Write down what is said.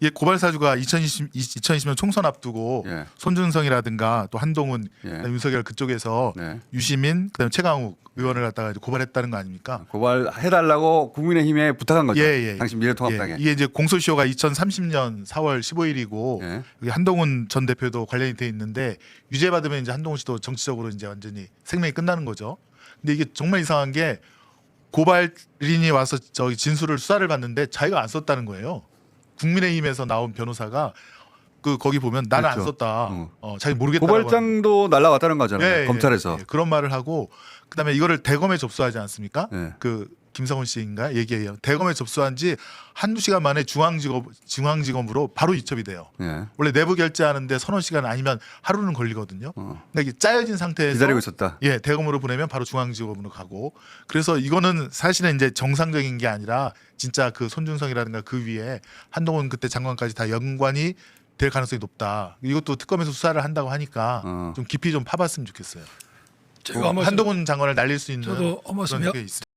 이 고발 사주가 2020, 2020년 총선 앞두고 예. 손준성이라든가 또 한동훈, 예. 그다음에 윤석열 그쪽에서 네. 유시민, 그다음에 최강욱 의원을 갖다가 이제 고발했다는 거 아닙니까? 고발해달라고 국민의힘에 부탁한 거죠. 예, 예. 당신 미래통합당에. 예, 이게 이제 공소시효가 2030년 4월 15일이고 예. 여기 한동훈 전 대표도 관련이 돼 있는데 유죄 받으면 이제 한동훈 씨도 정치적으로 이제 완전히 생명이 끝나는 거죠. 근데 이게 정말 이상한 게 고발인이 와서 저기 진술을 수사를 받는데 자기가 안 썼다는 거예요. 국민의힘에서 나온 변호사가 그 거기 보면 나는 안 그렇죠. 썼다. 어. 어, 자기 모르겠다고 고발장도 날라갔다는 거잖아요. 예, 예, 검찰에서. 예, 그런 말을 하고 그다음에 이거를 대검에 접수하지 않습니까? 예. 그 김성훈 씨인가 얘기해요. 대검에 접수한 지 한두 시간 만에 중앙지검 중앙지검으로 바로 이첩이 돼요. 예. 원래 내부 결제하는데 서너 시간 아니면 하루는 걸리거든요. 어. 근데 이게 짜여진 상태에서 기다리고 있었다. 예, 대검으로 보내면 바로 중앙지검으로 가고 그래서 이거는 사실은 이제 정상적인 게 아니라 진짜 그 손준성이라든가 그 위에 한동훈 그때 장관까지 다 연관이 될 가능성이 높다. 이것도 특검에서 수사를 한다고 하니까 어. 좀 깊이 좀 파봤으면 좋겠어요. 제가 한 말씀, 한동훈 장관을 날릴 수 있는 저도 그런 해- 게 있어요.